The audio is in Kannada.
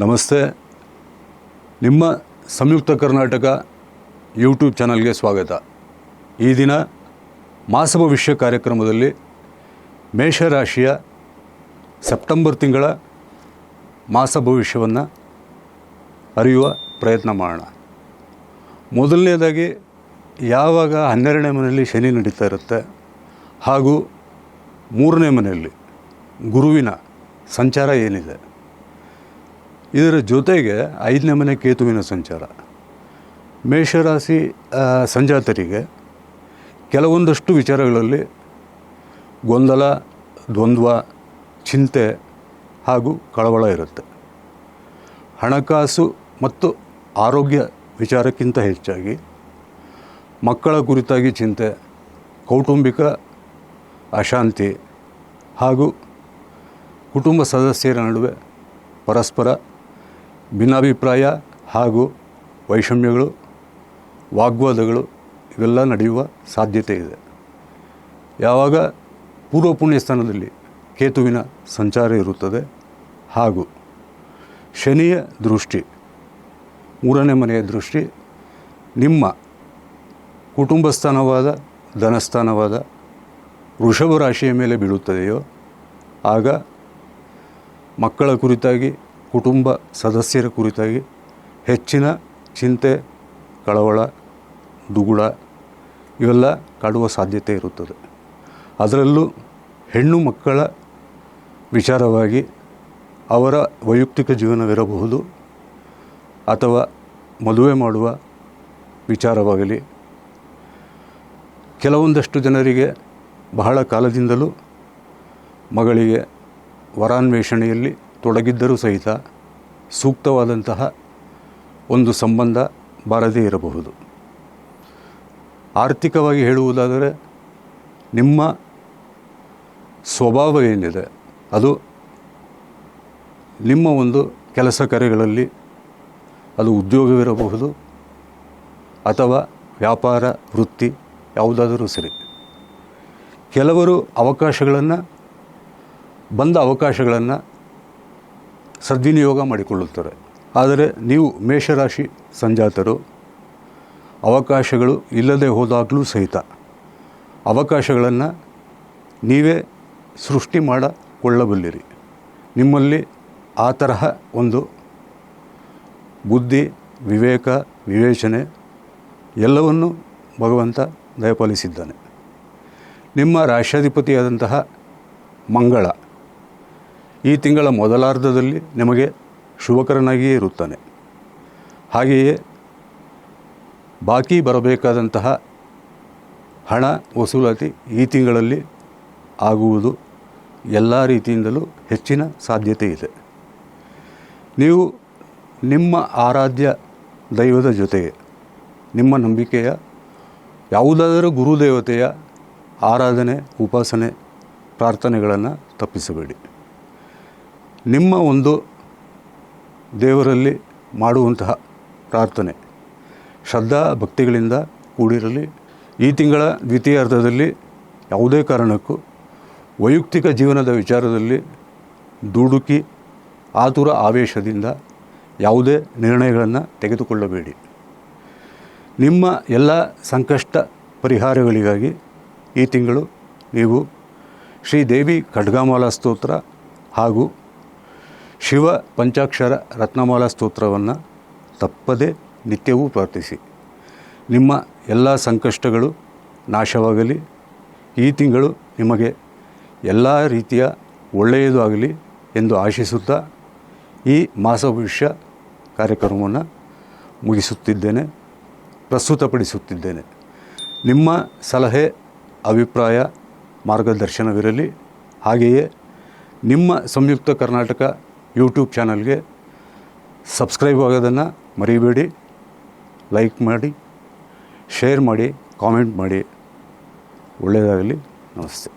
ನಮಸ್ತೆ. ನಿಮ್ಮ ಸಂಯುಕ್ತ ಕರ್ನಾಟಕ ಯೂಟ್ಯೂಬ್ ಚಾನಲ್ಗೆ ಸ್ವಾಗತ. ಈ ದಿನ ಮಾಸ ಭವಿಷ್ಯ ಕಾರ್ಯಕ್ರಮದಲ್ಲಿ ಮೇಷರಾಶಿಯ ಸೆಪ್ಟೆಂಬರ್ ತಿಂಗಳ ಮಾಸ ಭವಿಷ್ಯವನ್ನು ಅರಿಯುವ ಪ್ರಯತ್ನ ಮಾಡೋಣ. ಮೊದಲನೇದಾಗಿ ಯಾವಾಗ ಹನ್ನೆರಡನೇ ಮನೆಯಲ್ಲಿ ಶನಿ ನಡೀತಾ ಇರುತ್ತೆ ಹಾಗೂ ಮೂರನೇ ಮನೆಯಲ್ಲಿ ಗುರುವಿನ ಸಂಚಾರ ಏನಿದೆ ಇದರ ಜೊತೆಗೆ ಐದನೇ ಮನೆ ಕೇತುವಿನ ಸಂಚಾರ. ಮೇಷರಾಶಿ ಸಂಜಾತರಿಗೆ ಕೆಲವೊಂದಷ್ಟು ವಿಚಾರಗಳಲ್ಲಿ ಗೊಂದಲ, ದ್ವಂದ್ವ, ಚಿಂತೆ ಹಾಗೂ ಕಳವಳ ಇರುತ್ತೆ. ಹಣಕಾಸು ಮತ್ತು ಆರೋಗ್ಯ ವಿಚಾರಕ್ಕಿಂತ ಹೆಚ್ಚಾಗಿ ಮಕ್ಕಳ ಕುರಿತಾಗಿ ಚಿಂತೆ, ಕೌಟುಂಬಿಕ ಅಶಾಂತಿ ಹಾಗೂ ಕುಟುಂಬ ಸದಸ್ಯರ ನಡುವೆ ಪರಸ್ಪರ ಭಿನ್ನಾಭಿಪ್ರಾಯ ಹಾಗೂ ವೈಷಮ್ಯಗಳು, ವಾಗ್ವಾದಗಳು ಇವೆಲ್ಲ ನಡೆಯುವ ಸಾಧ್ಯತೆ ಇದೆ. ಯಾವಾಗ ಪೂರ್ವ ಪುಣ್ಯಸ್ಥಾನದಲ್ಲಿ ಕೇತುವಿನ ಸಂಚಾರ ಇರುತ್ತದೆ ಹಾಗೂ ಶನಿಯ ದೃಷ್ಟಿ, ಮೂರನೇ ಮನೆಯ ದೃಷ್ಟಿ, ನಿಮ್ಮ ಕುಟುಂಬ ಸ್ಥಾನವಾದ ಧನಸ್ಥಾನವಾದ ವೃಷಭ ರಾಶಿಯ ಮೇಲೆ ಬೀಳುತ್ತದೆಯೋ, ಆಗ ಮಕ್ಕಳ ಕುರಿತಾಗಿ ಕುಟುಂಬ ಸದಸ್ಯರ ಕುರಿತಾಗಿ ಹೆಚ್ಚಿನ ಚಿಂತೆ, ಕಳವಳ, ದುಗುಡ ಇವೆಲ್ಲ ಕಾಡುವ ಸಾಧ್ಯತೆ ಇರುತ್ತದೆ. ಅದರಲ್ಲೂ ಹೆಣ್ಣು ಮಕ್ಕಳ ವಿಚಾರವಾಗಿ ಅವರ ವೈಯಕ್ತಿಕ ಜೀವನವಿರಬಹುದು ಅಥವಾ ಮದುವೆ ಮಾಡುವ ವಿಚಾರವಾಗಲಿ. ಕೆಲವೊಂದಷ್ಟು ಜನರಿಗೆ ಬಹಳ ಕಾಲದಿಂದಲೂ ಮಗಳಿಗೆ ವರಾನ್ವೇಷಣೆಯಲ್ಲಿ ತೊಡಗಿದ್ದರೂ ಸಹಿತ ಸೂಕ್ತವಾದಂತಹ ಒಂದು ಸಂಬಂಧ ಬಾರದೇ ಇರಬಹುದು. ಆರ್ಥಿಕವಾಗಿ ಹೇಳುವುದಾದರೆ ನಿಮ್ಮ ಸ್ವಭಾವ ಏನಿದೆ ಅದು ನಿಮ್ಮ ಒಂದು ಕೆಲಸ ಕಾರ್ಯಗಳಲ್ಲಿ ಅದು ಉದ್ಯೋಗವಿರಬಹುದು ಅಥವಾ ವ್ಯಾಪಾರ, ವೃತ್ತಿ ಯಾವುದಾದರೂ ಸರಿ. ಕೆಲವರು ಅವಕಾಶಗಳನ್ನು ಬಂದ ಅವಕಾಶಗಳನ್ನು ಸದ್ವಿನಿಯೋಗ ಮಾಡಿಕೊಳ್ಳುತ್ತಾರೆ. ಆದರೆ ನೀವು ಮೇಷರಾಶಿ ಸಂಜಾತರು, ಅವಕಾಶಗಳು ಇಲ್ಲದೆ ಹೋದಾಗಲೂ ಸಹಿತ ಅವಕಾಶಗಳನ್ನು ನೀವೇ ಸೃಷ್ಟಿ ಮಾಡಿಕೊಳ್ಳಬಲ್ಲಿರಿ. ನಿಮ್ಮಲ್ಲಿ ಆ ತರಹ ಒಂದು ಬುದ್ಧಿ, ವಿವೇಕ, ವಿವೇಚನೆ ಎಲ್ಲವನ್ನು ಭಗವಂತ ದಯಪಾಲಿಸಿದ್ದಾನೆ. ನಿಮ್ಮ ರಾಷ್ಟ್ರಾಧಿಪತಿಯಾದಂತಹ ಮಂಗಳ ಈ ತಿಂಗಳ ಮೊದಲಾರ್ಧದಲ್ಲಿ ನಿಮಗೆ ಶುಭಕರನಾಗಿಯೇ ಇರುತ್ತಾನೆ. ಹಾಗೆಯೇ ಬಾಕಿ ಬರಬೇಕಾದಂತಹ ಹಣ ವಸೂಲಾತಿ ಈ ತಿಂಗಳಲ್ಲಿ ಆಗುವುದು ಎಲ್ಲ ರೀತಿಯಿಂದಲೂ ಹೆಚ್ಚಿನ ಸಾಧ್ಯತೆ ಇದೆ. ನೀವು ನಿಮ್ಮ ಆರಾಧ್ಯ ದೈವದ ಜೊತೆಗೆ ನಿಮ್ಮ ನಂಬಿಕೆಯ ಯಾವುದಾದರೂ ಗುರುದೇವತೆಯ ಆರಾಧನೆ, ಉಪಾಸನೆ, ಪ್ರಾರ್ಥನೆಗಳನ್ನು ತಪ್ಪಿಸಬೇಡಿ. ನಿಮ್ಮ ಒಂದು ದೇವರಲ್ಲಿ ಮಾಡುವಂತಹ ಪ್ರಾರ್ಥನೆ. ಶ್ರದ್ಧಾ ಭಕ್ತಿಗಳಿಂದ ಕೂಡಿರಲಿ. ಈ ತಿಂಗಳ ದ್ವಿತೀಯಾರ್ಧದಲ್ಲಿ ಯಾವುದೇ ಕಾರಣಕ್ಕೂ ವೈಯಕ್ತಿಕ ಜೀವನದ ವಿಚಾರದಲ್ಲಿ ದುಡುಕಿ ಆತುರ ಆವೇಶದಿಂದ ಯಾವುದೇ ನಿರ್ಣಯಗಳನ್ನು ತೆಗೆದುಕೊಳ್ಳಬೇಡಿ. ನಿಮ್ಮ ಎಲ್ಲ ಸಂಕಷ್ಟ ಪರಿಹಾರಗಳಿಗಾಗಿ ಈ ತಿಂಗಳು ನೀವು ಶ್ರೀದೇವಿ ಖಡ್ಗಾಮಾಲಾ ಸ್ತೋತ್ರ ಹಾಗೂ ಶಿವ ಪಂಚಾಕ್ಷರ ರತ್ನಮಾಲಾ ಸ್ತೋತ್ರವನ್ನು ತಪ್ಪದೇ ನಿತ್ಯವೂ ಪ್ರಾರ್ಥಿಸಿ. ನಿಮ್ಮ ಎಲ್ಲ ಸಂಕಷ್ಟಗಳು ನಾಶವಾಗಲಿ. ಈ ತಿಂಗಳು ನಿಮಗೆ ಎಲ್ಲ ರೀತಿಯ ಒಳ್ಳೆಯದು ಆಗಲಿ ಎಂದು ಆಶಿಸುತ್ತಾ ಈ ಮಾಸ ಭವಿಷ್ಯ ಕಾರ್ಯಕ್ರಮವನ್ನು ಮುಗಿಸುತ್ತಿದ್ದೇನೆ, ಪ್ರಸ್ತುತಪಡಿಸುತ್ತಿದ್ದೇನೆ. ನಿಮ್ಮ ಸಲಹೆ, ಅಭಿಪ್ರಾಯ, ಮಾರ್ಗದರ್ಶನವಿರಲಿ. ಹಾಗೆಯೇ ನಿಮ್ಮ ಸಂಯುಕ್ತ ಕರ್ನಾಟಕ ಯೂಟ್ಯೂಬ್ ಚಾನಲ್ಗೆ ಸಬ್ಸ್ಕ್ರೈಬ್ ಆಗೋದನ್ನು ಮರಿಬೇಡಿ ಲೈಕ್ ಮಾಡಿ ಶೇರ್ ಮಾಡಿ ಕಾಮೆಂಟ್ ಮಾಡಿ. ಒಳ್ಳೆಯದಾಗಲಿ. ನಮಸ್ತೆ.